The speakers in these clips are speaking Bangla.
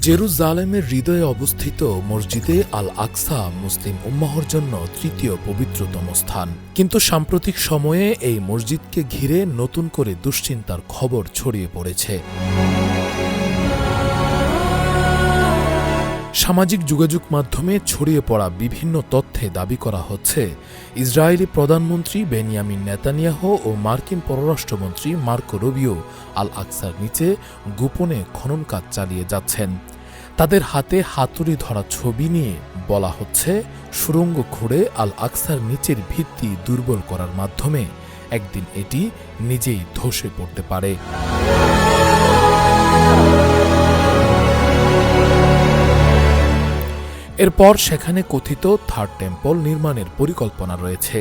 জেরুজালেমের হৃদয়ে অবস্থিত মসজিদে আল আকসা মুসলিম উম্মাহর জন্য তৃতীয় পবিত্রতম স্থান। কিন্তু সাম্প্রতিক সময়ে এই মসজিদকে ঘিরে নতুন করে দুশ্চিন্তার খবর ছড়িয়ে পড়েছে। সামাজিক যোগাযোগ মাধ্যমে ছড়িয়ে পড়া বিভিন্ন তথ্যে দাবি করা হচ্ছে, ইসরায়েলি প্রধানমন্ত্রী বেনিয়ামিন নেতানিয়াহ ও মার্কিন পররাষ্ট্রমন্ত্রী মার্কো রুবিও আল আকসার নিচে গোপনে খনন কাজ চালিয়ে যাচ্ছেন। তাদের হাতে হাতুড়ি ধরা ছবি নিয়ে বলা হচ্ছে সুড়ঙ্গ খুঁড়ে আল আকসার নিচের ভিত্তি দুর্বল করার মাধ্যমে একদিন এটি নিজেই ধসে পড়তে পারে। এরপর সেখানে কথিত থার্ড টেম্পল নির্মাণের পরিকল্পনা রয়েছে।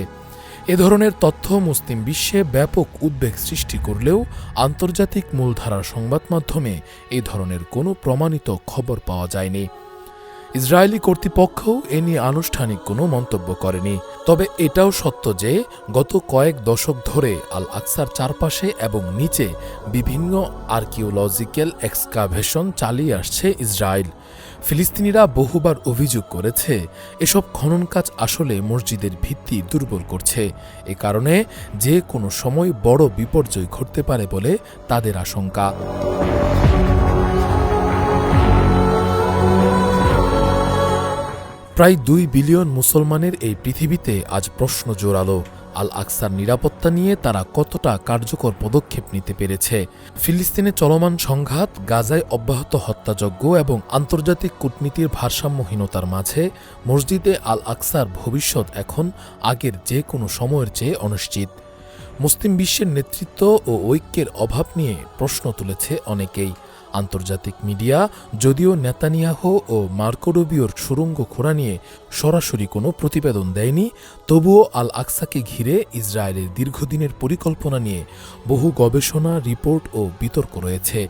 এ ধরনের তথ্য মুসলিম বিশ্বে ব্যাপক উদ্বেগ সৃষ্টি করলেও আন্তর্জাতিক মূলধারার সংবাদ মাধ্যমে এ ধরনের কোনো প্রমাণিত খবর পাওয়া যায়নি। ইসরায়েলি কর্তৃপক্ষও এ নিয়ে আনুষ্ঠানিক কোনো মন্তব্য করেনি। তবে এটাও সত্য যে গত কয়েক দশক ধরে আল আকসার চারপাশে এবং নিচে বিভিন্ন আর্কিওলজিক্যাল এক্সকাভেশন চালিয়ে আসছে ইসরায়েল। ফিলিস্তিনিরা বহুবার অভিযোগ করেছে, এসব খনন কাজ আসলে মসজিদের ভিত্তি দুর্বল করছে। এ কারণে যে কোনো সময় বড় বিপর্যয় ঘটতে পারে বলে তাদের আশঙ্কা। প্রায় দুই বিলিয়ন মুসলমানের এই পৃথিবীতে আজ প্রশ্ন জোরালো। আল আকসার নিরাপত্তা নিয়ে তারা কতটা কার্যকর পদক্ষেপ নিতে পেরেছে? ফিলিস্তিনে চলমান সংঘাত, গাজায় অব্যাহত হত্যাযজ্ঞ এবং আন্তর্জাতিক কূটনীতির ভারসাম্যহীনতার মাঝে মসজিদে আল আকসার ভবিষ্যৎ এখন আগের যে কোনো সময়ের চেয়ে অনিশ্চিত। মুসলিম বিশ্বের নেতৃত্ব ও ঐক্যের অভাব নিয়ে প্রশ্ন তুলেছে অনেকেই। আন্তর্জাতিক মিডিয়া, যদিও নেতানিয়াহ ও মার্কোরোবিওর সুরঙ্গ খোঁড়া নিয়ে সরাসরি কোনো প্রতিবেদন দেয়নি, তবুও আল আকসাকে ঘিরে ইসরায়েলের দীর্ঘদিনের পরিকল্পনা নিয়ে বহু গবেষণা, রিপোর্ট ও বিতর্ক রয়েছে।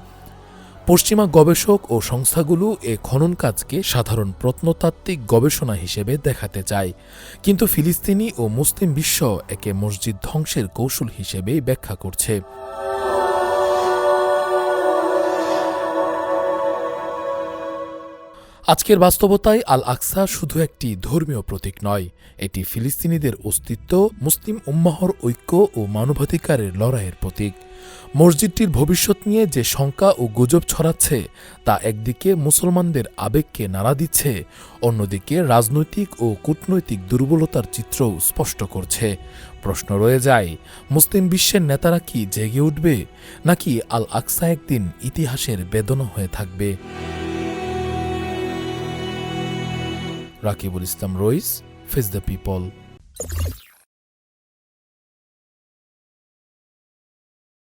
পশ্চিমা গবেষক ও সংস্থাগুলো এ খনন কাজকে সাধারণ প্রত্নতাত্ত্বিক গবেষণা হিসেবে দেখাতে চায়, কিন্তু ফিলিস্তিনি ও মুসলিম বিশ্ব একে মসজিদ ধ্বংসের কৌশল হিসেবেই ব্যাখ্যা করছে। আজকের বাস্তবতায় আল আকসা শুধু একটি ধর্মীয় প্রতীক নয়, এটি ফিলিস্তিনিদের অস্তিত্ব, মুসলিম উম্মাহর ঐক্য ও মানবাধিকারের লড়াইয়ের প্রতীক। মসজিদটির ভবিষ্যৎ নিয়ে যে শঙ্কা ও গুজব ছড়াচ্ছে, তা একদিকে মুসলমানদের আবেগকে নাড়া দিচ্ছে, অন্যদিকে রাজনৈতিক ও কূটনৈতিক দুর্বলতার চিত্রও স্পষ্ট করছে। প্রশ্ন রয়ে যায়, মুসলিম বিশ্বের নেতারা কি জেগে উঠবে, নাকি আল আকসা একদিন ইতিহাসের বেদনা হয়ে থাকবে? Rakibul Islam Rais face the people